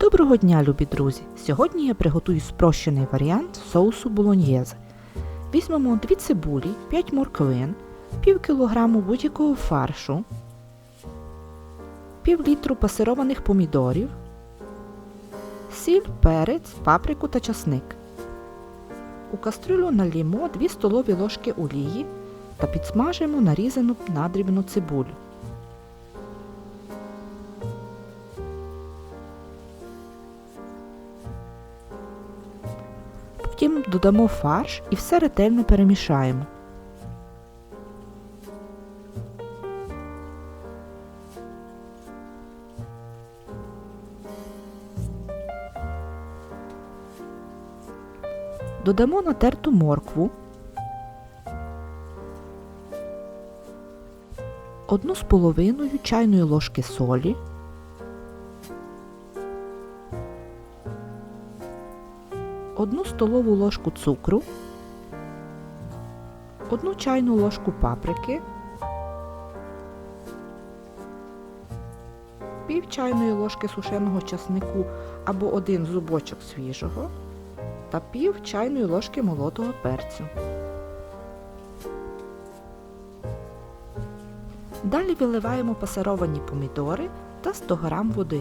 Доброго дня, любі друзі! Сьогодні я приготую спрощений варіант соусу болоньєзе. Візьмемо 2 цибулі, 5 морквин, пів кілограму будь-якого фаршу, пів літру пасированих помідорів, сіль, перець, паприку та часник. У кастрюлю налімо 2 столові ложки олії та підсмажимо нарізану надрібну цибулю. Потім додамо фарш і все ретельно перемішаємо. Додамо натерту моркву, одну з половиною чайної ложки солі, одну столову ложку цукру, одну чайну ложку паприки, пів чайної ложки сушеного часнику або один зубочок свіжого та пів чайної ложки молотого перцю. Далі виливаємо пасировані помідори та 100 г води.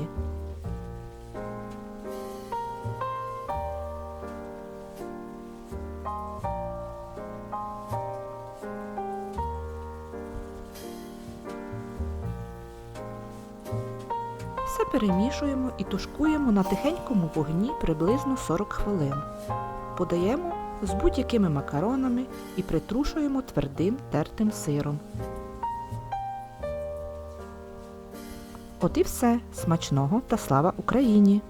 Все перемішуємо і тушкуємо на тихенькому вогні приблизно 40 хвилин. Подаємо з будь-якими макаронами і притрушуємо твердим тертим сиром. От і все. Смачного та слава Україні!